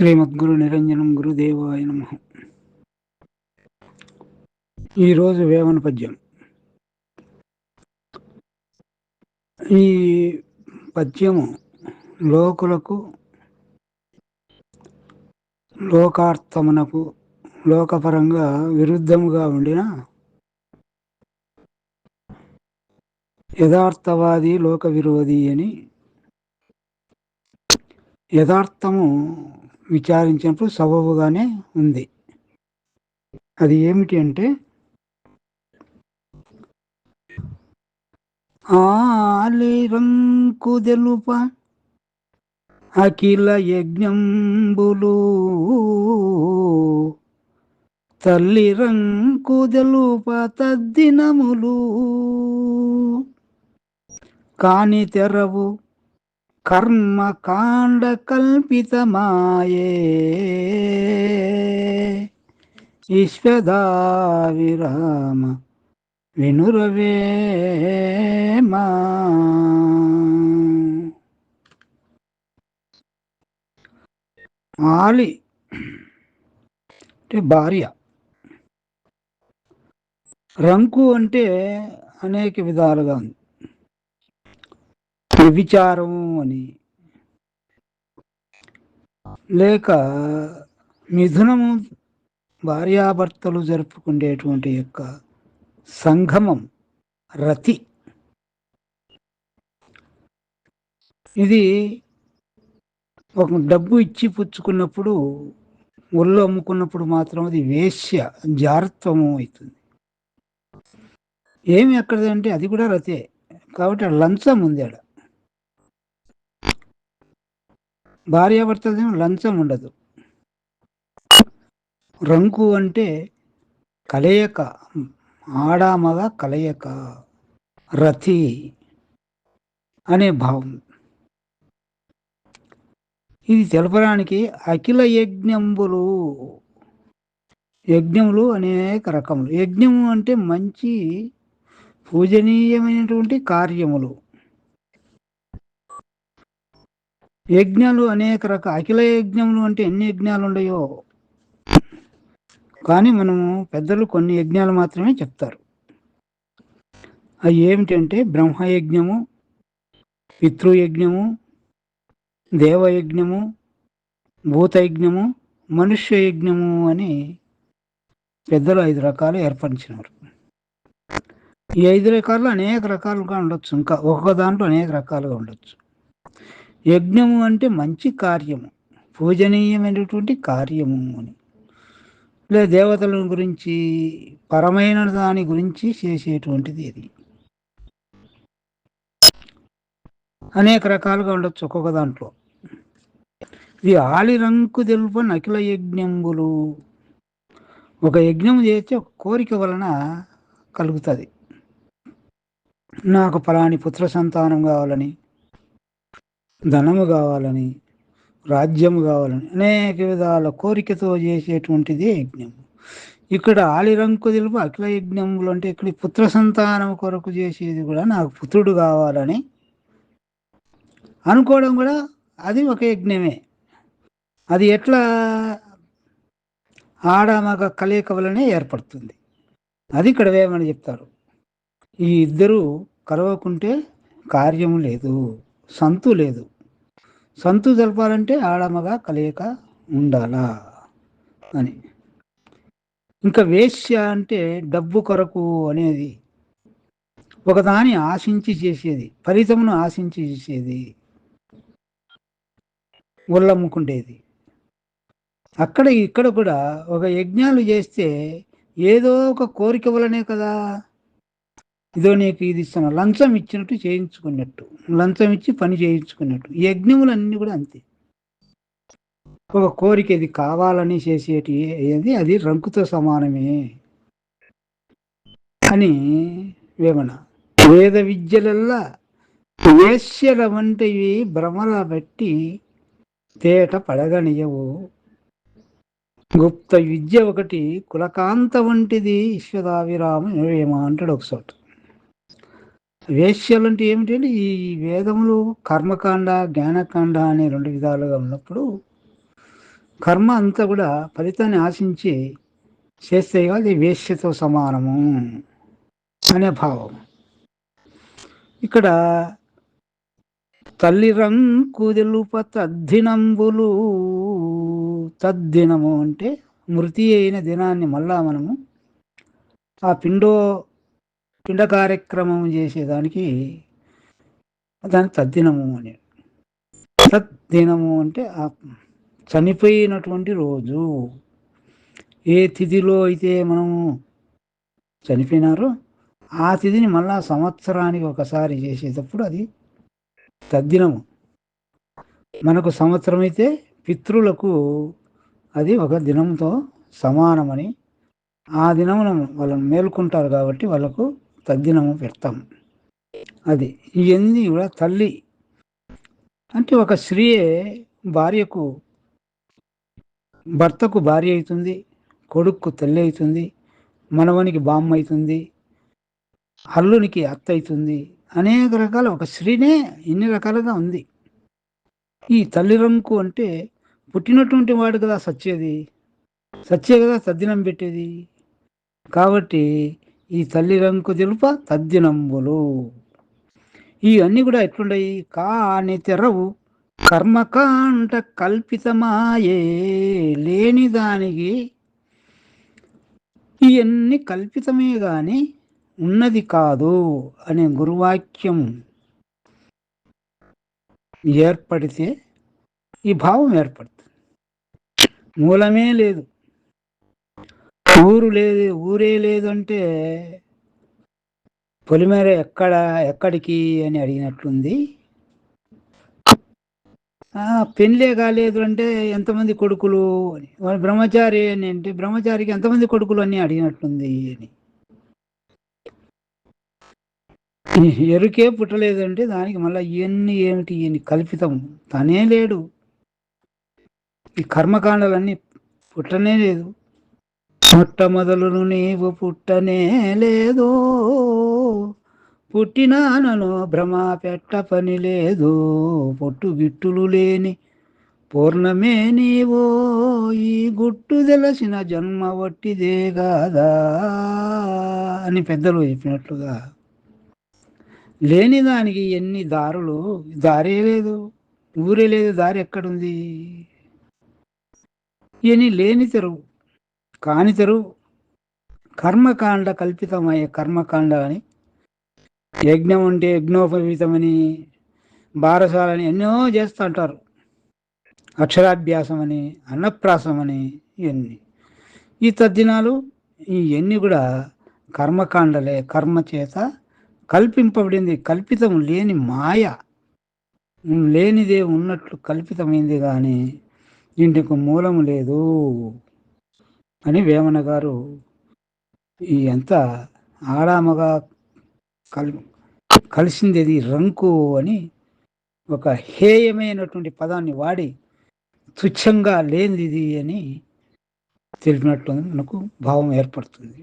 శ్రీమద్గురు నిరంజనం గురుదేవాయ నమ. ఈరోజు వేమన పద్యం. ఈ పద్యము లోకులకు లోకార్థమునకు లోకపరంగా విరుద్ధముగా ఉండిన యథార్థవాది లోక విరోధి అని యథార్థము విచారించినప్పుడు సబబుగానే ఉంది. అది ఏమిటి అంటే ఆలిరంకు తెలుప అఖిల యజ్ఞంబులు తల్లి రంకు తెలుప తద్దినములు కాని తెరవు కర్మ కాండ కల్పితమాయే ఈశ్వదా విరామ వినురవేమా ఆలి అంటే భార్య. రంకు అంటే అనేక విధాలుగా ఉంది. వ్యభిచారము అని. లేక మిథునము భార్యాభర్తలు జరుపుకునేటువంటి యొక్క సంగమం రతి. ఇది ఒక డబ్బు ఇచ్చి పుచ్చుకున్నప్పుడు ఒళ్ళు అమ్ముకున్నప్పుడు మాత్రం అది వేశ్య జారత్వము అవుతుంది. ఏమి ఎక్కడదంటే అది కూడా రతే. కాబట్టి ఆ లంచం ఉంది ఆడ. భార్యాభర్తలు లంచం ఉండదు. రంకు అంటే కలయిక ఆడామగ కలయిక రతి అనే భావం. ఇది తెలపడానికి అఖిల యజ్ఞంబులు యజ్ఞములు అనేక రకములు. యజ్ఞము అంటే మంచి పూజనీయమైనటువంటి కార్యములు. యజ్ఞాలు అనేక రక అఖిల యజ్ఞములు అంటే ఎన్ని యజ్ఞాలు ఉన్నాయో కానీ మనము పెద్దలు కొన్ని యజ్ఞాలు మాత్రమే చెప్తారు. అవి ఏమిటంటే బ్రహ్మయజ్ఞము పితృయజ్ఞము దేవయజ్ఞము భూతయజ్ఞము మనుష్య యజ్ఞము అని పెద్దలు ఐదు రకాలు ఏర్పరిచినారు. ఈ ఐదు రకాలు అనేక రకాలుగా ఉండొచ్చు. ఇంకా ఒక్కొక్క దాంట్లో అనేక రకాలుగా ఉండొచ్చు. యజ్ఞము అంటే మంచి కార్యము పూజనీయమైనటువంటి కార్యము అని. లేదా దేవతల గురించి పరమైన దాని గురించి చేసేటువంటిది ఇది. అనేక రకాలుగా ఉండొచ్చు ఒక్కొక్క దాంట్లో. ఇది ఆలిరంకు తెలుపు నకిల యజ్ఞంబులు. ఒక యజ్ఞం చేస్తే ఒక కోరిక వలన కలుగుతుంది. నాకు ఫలాని పుత్ర సంతానం కావాలని ధనము కావాలని రాజ్యము కావాలని అనేక విధాల కోరికతో చేసేటువంటిది యజ్ఞం ఇక్కడ ఆలిరంకు తెలుపు అఖిల యజ్ఞములు అంటే ఇక్కడ పుత్ర సంతానం కొరకు చేసేది కూడా నాకు పుత్రుడు కావాలని అనుకోవడం కూడా అది ఒక యజ్ఞమే. అది ఎట్లా ఆడమగ కలయిక వలనే ఏర్పడుతుంది. అది ఇక్కడ వేమని చెప్తారు. ఈ ఇద్దరు కలవకుంటే కార్యము లేదు. సంతు లేదు. సంతు జరపాలంటే ఆడమగా కలయిక ఉండాలా? అని. ఇంకా వేశ్య అంటే డబ్బు కొరకు అనేది ఒకదాని ఆశించి చేసేది ఫలితమును ఆశించి చేసేది ఒళ్ళమ్ముకుండేది. అక్కడ ఇక్కడ కూడా ఒక యజ్ఞాలు చేస్తే ఏదో ఒక కోరిక వలనే కదా ఇదో నీకు ఇది ఇస్తాను. లంచం ఇచ్చినట్టు చేయించుకున్నట్టు. లంచం ఇచ్చి పని చేయించుకున్నట్టు. యజ్ఞములన్నీ కూడా అంతే. ఒక కోరిక ఇది కావాలని చేసేటి ఏది అది రంకుతో సమానమే. అని వేమన. వేద విద్యలల్లా వేశ్యల వంటివి భ్రమల బట్టి తేట పడగనియవు. గుప్త విద్య ఒకటి కులకాంత వంటిది విశ్వదావిరామ ఏమో అంటాడు ఒకసారి. వేశ్యలు అంటే ఏమిటంటే ఈ వేదములు కర్మకాండ జ్ఞానకాండ అనే రెండు విధాలుగా ఉన్నప్పుడు కర్మ అంతా కూడా ఫలితాన్ని ఆశించి చేస్తే కాదు వేశ్యతో సమానము అనే భావం. ఇక్కడ తల్లి రంకుదెలుప తద్దినంబులు తద్దినము అంటే మృతి అయిన దినాన్ని మళ్ళా మనము ఆ పిండో పిండ కార్యక్రమం చేసేదానికి దాని తద్దినము అని. తద్దినము అంటే ఆ చనిపోయినటువంటి రోజు ఏ తిథిలో అయితే మనము చనిపోయినారో ఆ తిథిని మళ్ళా సంవత్సరానికి ఒకసారి చేసేటప్పుడు అది తద్దినము. మనకు సంవత్సరం అయితే పితృలకు అది ఒక దినంతో సమానమని ఆ దినమున వాళ్ళని మేల్కొంటారు కాబట్టి వాళ్ళకు తద్దినము పెడతాం అది ఇవన్నీ కూడా తల్లి. అంటే ఒక స్త్రీయే భార్యకు భర్తకు భార్య అవుతుంది కొడుక్కు తల్లి అవుతుంది మనవనికి బామ్మ అవుతుంది అల్లునికి అత్త అవుతుంది. అనేక రకాల ఒక స్త్రీనే ఇన్ని రకాలుగా ఉంది. ఈ తల్లిరంకు అంటే పుట్టినటువంటి వాడు కదా సచ్చేది సచ్చే కదా తద్దినం పెట్టేది. కాబట్టి ఈ తల్లి రంకు తెలుప తద్దినంబులు. ఇవన్నీ కూడా ఎట్లుండయి? కాని తెరవు కర్మకాండ కల్పితమాయే లేని దానికి. ఇవన్నీ కల్పితమే గాని ఉన్నది కాదు అనే గురువాక్యం ఏర్పడితే ఈ భావం ఏర్పడుతుంది. మూలమే లేదు. ఊరు లేదు ఊరే లేదంటే పొలిమేర ఎక్కడ ఎక్కడికి అని అడిగినట్లుంది. పెళ్ళే కాలేదు అంటే ఎంతమంది కొడుకులు అని. బ్రహ్మచారి అని అంటే బ్రహ్మచారికి ఎంతమంది కొడుకులు అని అడిగినట్లుంది అని. ఎరుకే పుట్టలేదంటే దానికి మళ్ళీ ఇవన్నీ ఏమిటి ఇవన్నీ కల్పితం. తనే లేడు. ఈ కర్మకాండాలన్నీ పుట్టనే లేదు. మొట్టమొదలును నీవు పుట్టనే లేదు పుట్టినానను భ్రమ పెట్ట పని లేదు పొట్టు గిట్టులు లేని పూర్ణమే నీవో ఈ గుట్టు తెలిసిన జన్మ వట్టిదే కాదా అని పెద్దలు చెప్పినట్లుగా. లేని దానికి ఎన్ని దారులు దారే లేదు ఊరే లేదు దారి ఎక్కడుంది? ఇవన్నీ లేని తెరువు కానితరు కర్మకాండ కల్పితమయ్యే కర్మకాండ అని యజ్ఞం అంటే యజ్ఞోపవీతమని బారసాలని ఎన్నో చేస్తూ అంటారు అక్షరాభ్యాసం అని అన్నప్రాసం అని ఇవన్నీ ఈ తద్దినాలు ఇవన్నీ కూడా కర్మకాండలే కర్మ చేత కల్పింపబడింది కల్పితం లేని మాయ. లేనిదే ఉన్నట్లు కల్పితమైంది కానీ దీనికి మూలం లేదు. అని వేమన గారు ఈ ఎంత ఆడామగా కల్ కలిసింది రంకు అని ఒక హేయమైనటువంటి పదాన్ని వాడి తుచ్చంగా లేనిది అని తెలిపినట్టు మనకు భావం ఏర్పడుతుంది.